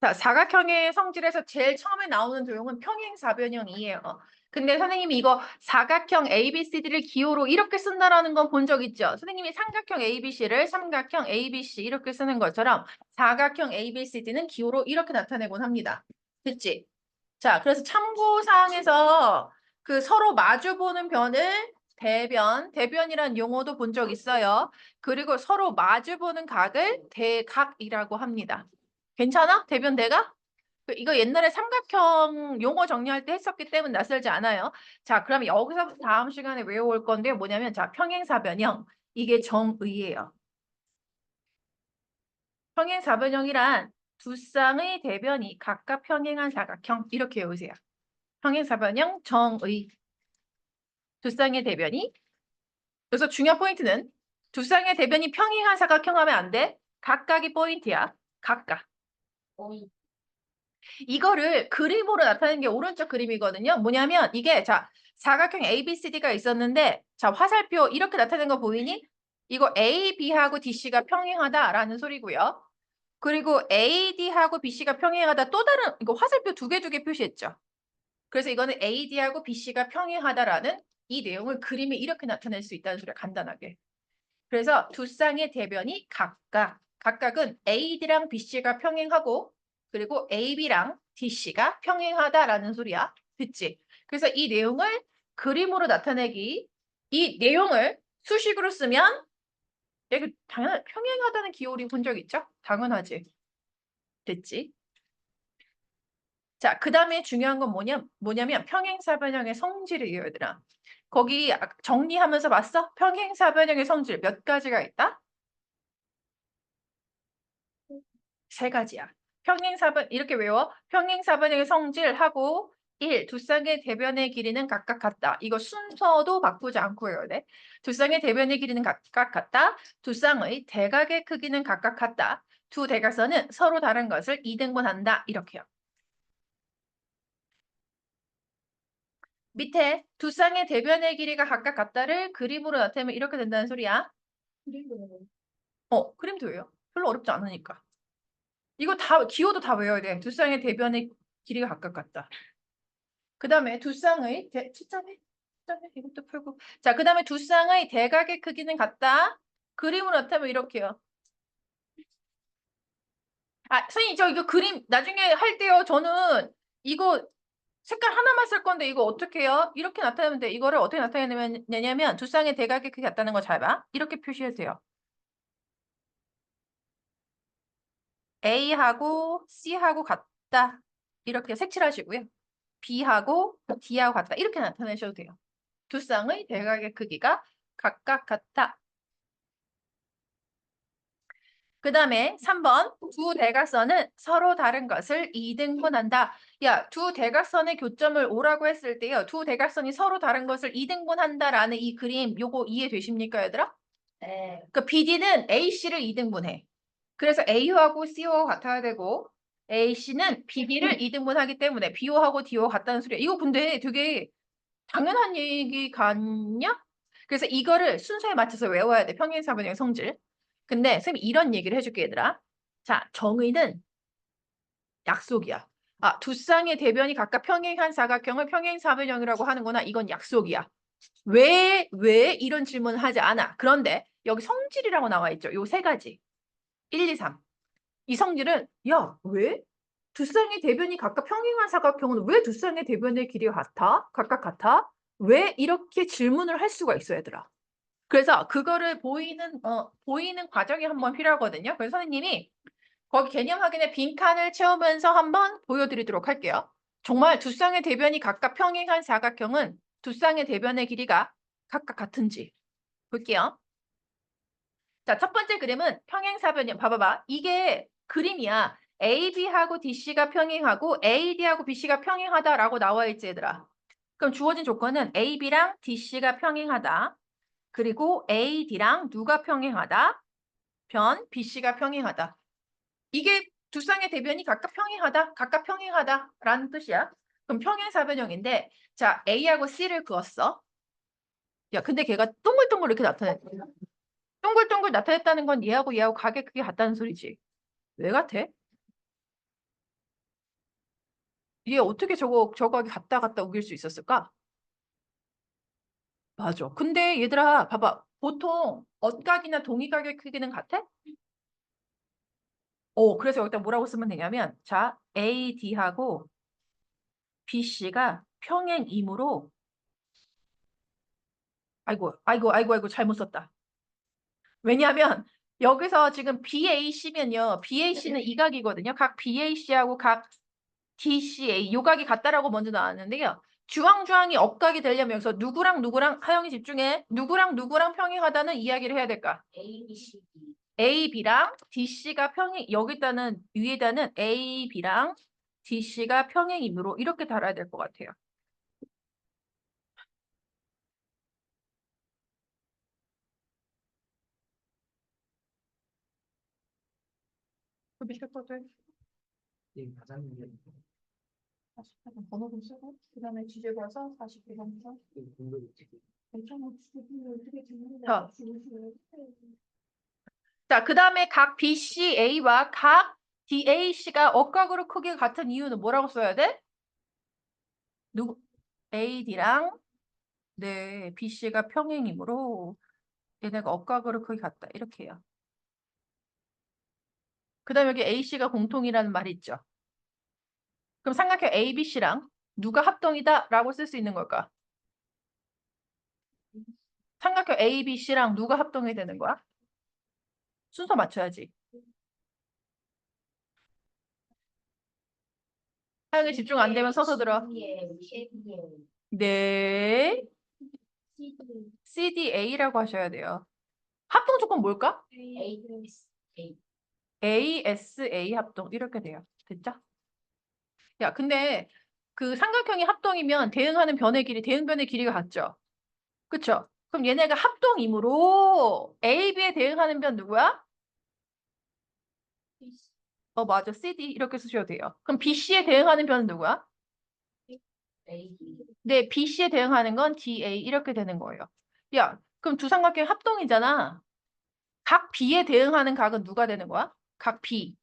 자, 사각형의 성질에서 제일 처음에 나오는 도형은 평행사변형이에요. 근데 선생님이 이거 사각형 ABCD를 기호로 이렇게 쓴다라는 건 본 적 있죠? 선생님이 삼각형 ABC를 삼각형 ABC 이렇게 쓰는 것처럼 사각형 ABCD는 기호로 이렇게 나타내곤 합니다. 됐지? 자, 그래서 참고사항에서 그 서로 마주보는 변을 대변, 대변이란 용어도 본 적 있어요. 그리고 서로 마주보는 각을 대각이라고 합니다. 괜찮아? 대변 대각? 그 이거 옛날에 삼각형 용어 정리할 때 했었기 때문에 낯설지 않아요. 자, 그럼 여기서부터 다음 시간에 외워올 건데 뭐냐면 자, 평행사변형. 이게 정의예요. 평행사변형이란 두 쌍의 대변이 각각 평행한 사각형 이렇게 외우세요. 평행사변형 정의. 두 쌍의 대변이 그래서 중요한 포인트는 두 쌍의 대변이 평행한 사각형 하면 안 돼. 각각이 포인트야. 각각. 이거를 그림으로 나타내는 게 오른쪽 그림이거든요. 뭐냐면 이게 자 사각형 ABCD가 있었는데 자 화살표 이렇게 나타내는 거 보이니? 이거 AB하고 DC가 평행하다라는 소리고요. 그리고 AD하고 BC가 평행하다 또 다른 이거 화살표 두 개 두 개 표시했죠. 그래서 이거는 AD하고 BC가 평행하다라는 이 내용을 그림에 이렇게 나타낼 수 있다는 소리야 간단하게. 그래서 두 쌍의 대변이 각각 각각은 AD랑 BC가 평행하고 그리고 AB랑 DC가 평행하다라는 소리야. 됐지? 그래서 이 내용을 그림으로 나타내기, 이 내용을 수식으로 쓰면 이거 당연 평행하다는 기호리 본적 있죠? 당연하지. 됐지? 자, 그 다음에 중요한 건 뭐냐, 뭐냐면 평행사변형의 성질이에요, 얘들아. 거기 아- 정리하면서 봤어? 평행사변형의 성질 몇 가지가 있다? 세 가지야. 평행사변 이렇게 외워. 평행사변형의 성질하고 1. 두 쌍의 대변의 길이는 각각 같다. 이거 순서도 바꾸지 않고 외워야 돼. 두 쌍의 대변의 길이는 각각 같다. 두 쌍의 대각의 크기는 각각 같다. 두 대각선은 서로 다른 것을 이등분한다. 이렇게요. 밑에 두 쌍의 대변의 길이가 각각 같다를 그림으로 나타내면 이렇게 된다는 소리야. 어, 그림도 외워. 별로 어렵지 않으니까. 이거 다 기호도 다 외워야 돼. 두 쌍의 대변의 길이가 각각 같다. 그 다음에 두 쌍의 대, 치점해, 치점해 이것도 풀고. 자, 그 다음에 두 쌍의 대각의 크기는 같다. 그림으로 나타내면 이렇게요. 아, 선생님 저 이거 그림 나중에 할 때요. 저는 이거 색깔 하나만 쓸 건데 이거 어떻게 해요? 이렇게 나타내면 돼. 이거를 어떻게 나타내냐면 두 쌍의 대각의 크기 같다는 거 잘 봐. 이렇게 표시해도 돼요. A하고 C하고 같다. 이렇게 색칠하시고요. B하고 D하고 같다. 이렇게 나타내셔도 돼요. 두 쌍의 대각의 크기가 각각 같다. 그 다음에 3번 두 대각선은 서로 다른 것을 이등분한다. 야, 두 대각선의 교점을 오라고 했을 때요. 두 대각선이 서로 다른 것을 이등분한다라는 이 그림 요거 이해되십니까, 얘들아? 네. 그 BD는 AC를 이등분해. 그래서 AO하고 CO가 같아야 되고 AC는 BD를 이등분하기 때문에 BO하고 DO가 같다는 소리야. 이거 근데 되게 당연한 얘기 같냐? 그래서 이거를 순서에 맞춰서 외워야 돼. 평행 사변형의 성질. 근데 선생님이 이런 얘기를 해줄게 얘들아. 자, 정의는 약속이야. 아, 두 쌍의 대변이 각각 평행한 사각형을 평행 사변형이라고 하는구나. 이건 약속이야. 왜, 왜 이런 질문을 하지 않아? 그런데 여기 성질이라고 나와 있죠. 요 세 가지. 1, 2, 3. 이 성질은 야, 왜? 두 쌍의 대변이 각각 평행한 사각형은 왜 두 쌍의 대변의 길이가 같아? 각각 같아? 왜 이렇게 질문을 할 수가 있어, 얘들아. 그래서 그거를 보이는 어 보이는 과정이 한번 필요하거든요. 그래서 선생님이 거기 개념 확인에 빈칸을 채우면서 한번 보여드리도록 할게요. 정말 두 쌍의 대변이 각각 평행한 사각형은 두 쌍의 대변의 길이가 각각 같은지 볼게요. 자, 첫 번째 그림은 평행사변형. 봐봐봐. 이게 그림이야. AB하고 DC가 평행하고 AD하고 BC가 평행하다라고 나와 있지, 얘들아. 그럼 주어진 조건은 AB랑 DC가 평행하다. 그리고 AD랑 누가 평행하다? 변 BC가 평행하다. 이게 두 쌍의 대변이 각각 평행하다, 각각 평행하다라는 뜻이야. 그럼 평행사변형인데, 자 A하고 C를 그었어. 야, 근데 걔가 동글동글 이렇게 나타냈. 동글동글 나타냈다는 건 얘하고 얘하고 가격 크기 같다는 소리지. 왜 같아? 얘 어떻게 저거 저거하게 갔다 갔다 우길 수 있었을까? 맞아. 근데 얘들아 봐봐. 보통 엇각이나 동의각의 크기는 같아? 어, 그래서 여기다 뭐라고 쓰면 되냐면 자, AD하고 BC가 평행이므로 아이고, 아이고, 아이고, 아이고, 잘못 썼다. 왜냐하면 여기서 지금 BAC면요. BAC는 이 각이거든요. 각 BAC하고 각 DCA 요 각이 같다라고 먼저 나왔는데요. 주황주황이 억각이 되려면 여기서 누구랑 누구랑 하영이 집중해. 누구랑 누구랑 평행하다는 이야기를 해야 될까? A, B, C, D. A, B랑 DC가 평행 여기다는 위에다는 A, B랑 DC가 평행이므로 이렇게 달아야 될 것 같아요. 해. 이 가장 유리한 48번 번호 좀 쓰고 그 다음에 가서 42번부터 그 공격이 되게 자. 자, 그 다음에 각 BCA와 각 DAC가 억각으로 크기가 같은 이유는 뭐라고 써야 돼? 누구? AD랑 네, BC가 평행이므로 얘네가 억각으로 크기 같다. 이렇게 해요. 그 다음에 여기 AC가 공통이라는 말이 있죠. 그럼 삼각형 ABC랑 누가 합동이다 라고 쓸 수 있는 걸까? 삼각형 ABC랑 누가 합동이 되는 거야? 순서 맞춰야지. 하영이 집중 안 되면 서서 들어. 네. CDA라고 하셔야 돼요. 합동 조건 뭘까? A. ASA 합동 이렇게 돼요. 됐죠? 야, 근데 그 삼각형이 합동이면 대응하는 변의 길이 대응 변의 길이가 같죠? 그쵸? 그럼 얘네가 합동이므로 A, B에 대응하는 변 누구야? 어, 맞아. CD 이렇게 쓰셔도 돼요. 그럼 BC에 대응하는 변은 누구야? A, D. 네, BC에 대응하는 건 DA 이렇게 되는 거예요. 야, 그럼 두 삼각형 합동이잖아. 각 B에 대응하는 각은 누가 되는 거야? 각 B.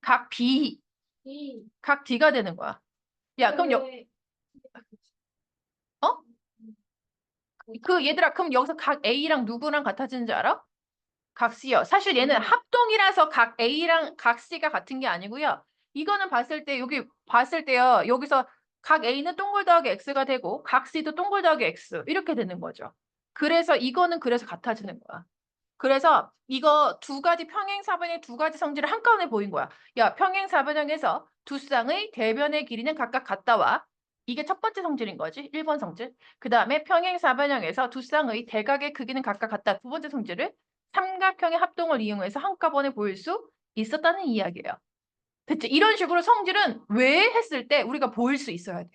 각 B. 각 D가 되는 거야. 야, 그럼 여, 그 얘들아, 그럼 여기서 각 A랑 누구랑 같아지는지 알아? 각 C요. 사실 얘는 음. 합동이라서 각 A랑 각 C가 같은 게 아니고요. 이거는 봤을 때 여기 봤을 때요. 여기서 각 A는 동글 더하기 X가 되고 각 C도 동글 더하기 X 이렇게 되는 거죠. 그래서 이거는 그래서 같아지는 거야. 그래서 이거 두 가지 평행사변의 두 가지 성질을 한꺼번에 보인 거야. 야, 평행사변형에서 두 쌍의 대변의 길이는 각각 같다 와 이게 첫 번째 성질인 거지. 1번 성질. 그 다음에 평행사변형에서 두 쌍의 대각의 크기는 각각 같다. 두 번째 성질을 삼각형의 합동을 이용해서 한꺼번에 보일 수 있었다는 이야기예요. 됐지? 이런 식으로 성질은 왜 했을 때 우리가 보일 수 있어야 돼.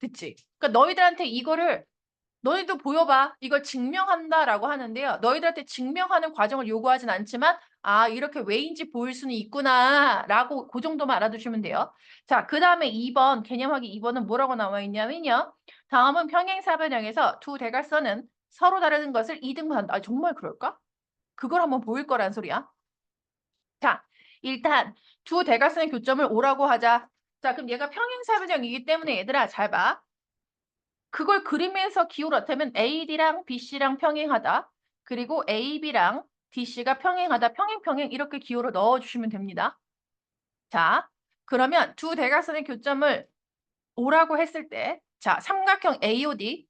됐지? 그러니까 너희들한테 이거를 너희도 보여봐. 이걸 증명한다라고 하는데요. 너희들한테 증명하는 과정을 요구하진 않지만 아 이렇게 왜인지 보일 수는 있구나라고 그 정도만 알아두시면 돼요. 자, 그 다음에 2번 개념하기 2번은 뭐라고 나와 있냐면요. 다음은 평행사변형에서 두 대각선은 서로 다른 것을 이등분한다. 아, 정말 그럴까? 그걸 한번 보일 거란 소리야. 자, 일단 두 대각선의 교점을 O라고 하자. 자, 그럼 얘가 평행사변형이기 때문에 얘들아 잘 봐. 그걸 그림에서 나타내면 AD랑 BC랑 평행하다. 그리고 AB랑 DC가 평행하다. 평행 평행 이렇게 기호로 넣어주시면 됩니다. 자, 그러면 두 대각선의 교점을 O라고 했을 때, 자, 삼각형 AOD,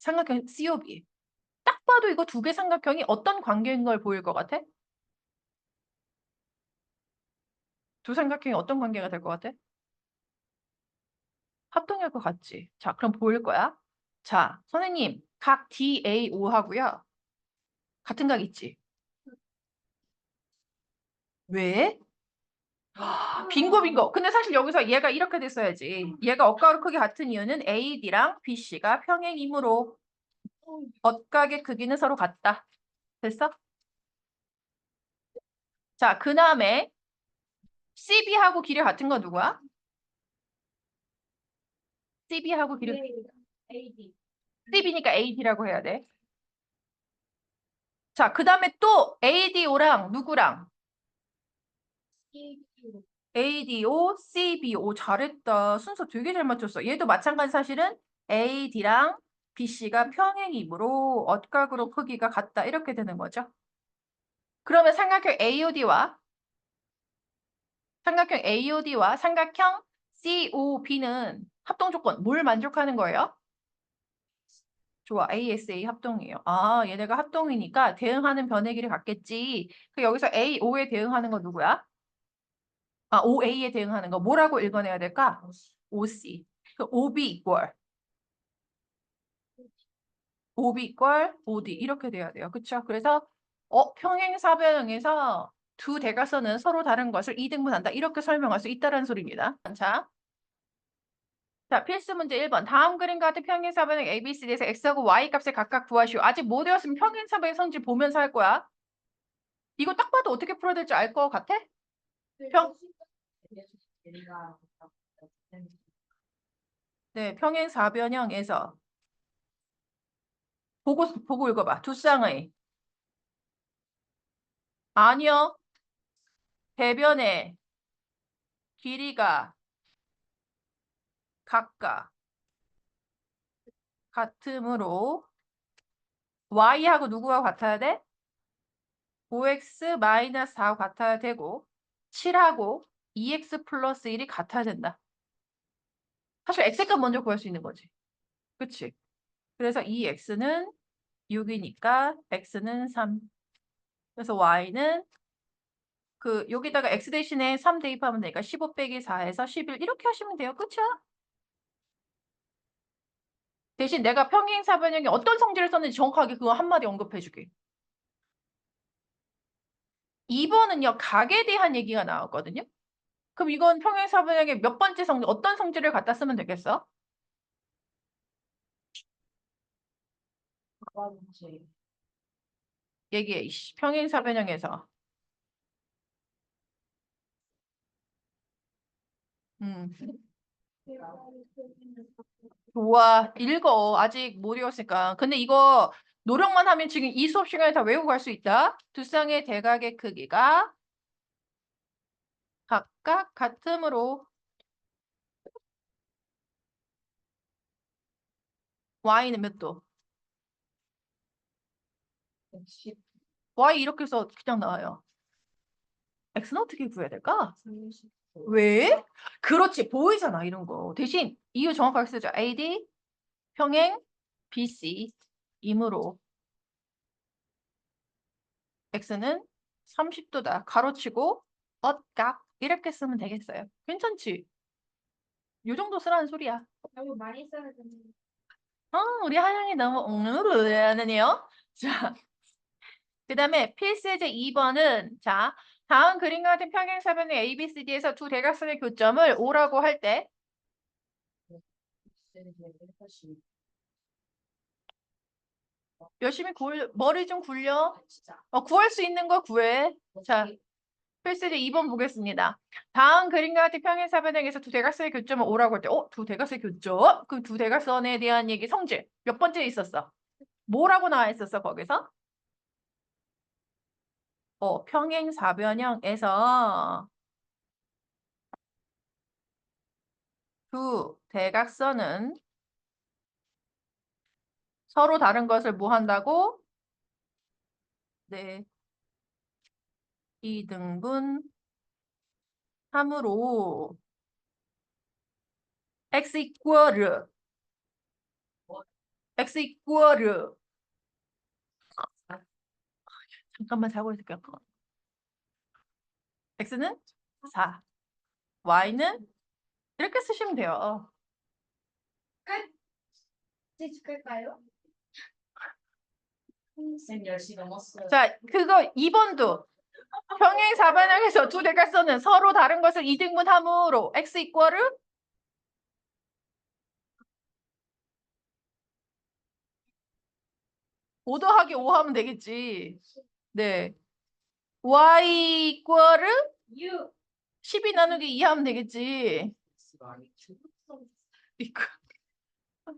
삼각형 COB. 딱 봐도 이거 두 개 삼각형이 어떤 관계인 걸 보일 것 같아? 두 삼각형이 어떤 관계가 될 것 같아? 합동일 것 같지? 자, 그럼 보일 거야. 자, 선생님, 각 DAO 하고요. 같은 각 있지? 왜? 빙고 빙고. 근데 사실 여기서 얘가 이렇게 됐어야지. 얘가 억각으로 크기 같은 이유는 AD랑 BC가 평행이므로 억각의 크기는 서로 같다. 됐어? 자, 그 다음에 CB하고 길이 같은 거 누구야? CB하고 길이 A, D. CB니까 AD라고 해야 돼. 자, 그 다음에 또 ADO랑 누구랑? CBO. ADO, CBO 잘했다. 순서 되게 잘 맞췄어. 얘도 마찬가지 사실은 AD랑 BC가 평행이므로 엇각으로 크기가 같다. 이렇게 되는 거죠. 그러면 삼각형 AOD와 삼각형 AOD와 삼각형 COB는 합동 조건 뭘 만족하는 거예요? 좋아. ASA 합동이에요. 아, 얘네가 합동이니까 대응하는 변의 길이 같겠지. 그 여기서 AO에 대응하는 건 누구야? 아, OA에 대응하는 거 뭐라고 읽어내야 될까? OC. 그 OB equal. OB equal OD 이렇게 돼야 돼요. 그렇죠? 그래서 어, 평행사변형에서 두 대각선은 서로 다른 것을 이등분한다. 이렇게 설명할 수 있다는 소리입니다. 자. 자, 필수 문제 1번. 다음 그림과 같은 평행사변형 ABCD에서 X하고 Y 값을 각각 구하시오. 아직 못 외웠으면 평행사변의 성질 보면서 할 거야. 이거 딱 봐도 어떻게 풀어야 될지 알 것 같아? 평- 네, 평행 사변형에서 보고 보고 읽어봐. 두 쌍의 아니요. 대변의 길이가 각각 같으므로 y하고 누구와 같아야 돼? 5x 마이너스 4하고 같아야 되고 7하고 2x 플러스 1이 같아야 된다. 사실 x값 먼저 구할 수 있는 거지. 그치? 그래서 이 x는 6이니까 x는 3. 그래서 y는 그 여기다가 x 대신에 3 대입하면 되니까 15 빼기 4에서 11 이렇게 하시면 돼요. 그쵸? 대신 내가 평행사변형이 어떤 성질을 썼는지 정확하게 그거 한마디 언급해 주게. 2번은요, 각에 대한 얘기가 나왔거든요. 그럼 이건 평행사변형의 몇 번째 성질, 어떤 성질을 갖다 쓰면 되겠어? 얘기해. 평행사변형에서. 음, 좋아. 읽어. 아직 못 읽었으니까. 근데 이거 노력만 하면 지금 이 수업 시간에 다 외우고 갈 수 있다. 두 쌍의 대각의 크기가 각각 같으므로 y는 몇 도? y 이렇게 해서 그냥 나와요. x는 어떻게 구해야 될까? 왜? 그렇지. 보이잖아 이런 거. 대신 이유 정확하게 쓰죠. AD 평행 BC 이므로. X는 30도다. 가로치고 엇각 이렇게 쓰면 되겠어요. 괜찮지? 요 정도 쓰라는 소리야. 너무 많이 써야 되는. 어, 우리 하영이 너무 옹르르하네요? 자, 그 다음에 필수제 2번은 자 다음 그림과 같은 평행사변의 ABCD에서 두 대각선의 교점을 O라고 할 때 열심히 굴, 머리 좀 굴려. 어, 구할 수 있는 거 구해. 자, 필수제 2번 보겠습니다. 다음 그림과 같은 평행사변형에서 두 대각선의 교점을 O라고 할 때, 어, 두 대각선의 교점? 그 두 대각선에 대한 얘기 성질 몇 번째 있었어? 뭐라고 나와 있었어, 거기서? 어, 평행사변형에서 두 대각선은 서로 다른 것을 뭐 한다고? 네. 이등분 함으로 x 이퀄 x 이퀄 잠깐만 자고 있을게요. x는 4, y는 이렇게 쓰시면 돼요. 이제 줄까요? 쌤 10시 넘었어요. 자, 그거 2번도 평행사변형에서 두 대각선은 서로 다른 것을 이등분함으로 x 이퀄을 5 더하기 5 하면 되겠지. 네. y 이퀄을 6. 12 나누기 2 하면 되겠지. 이거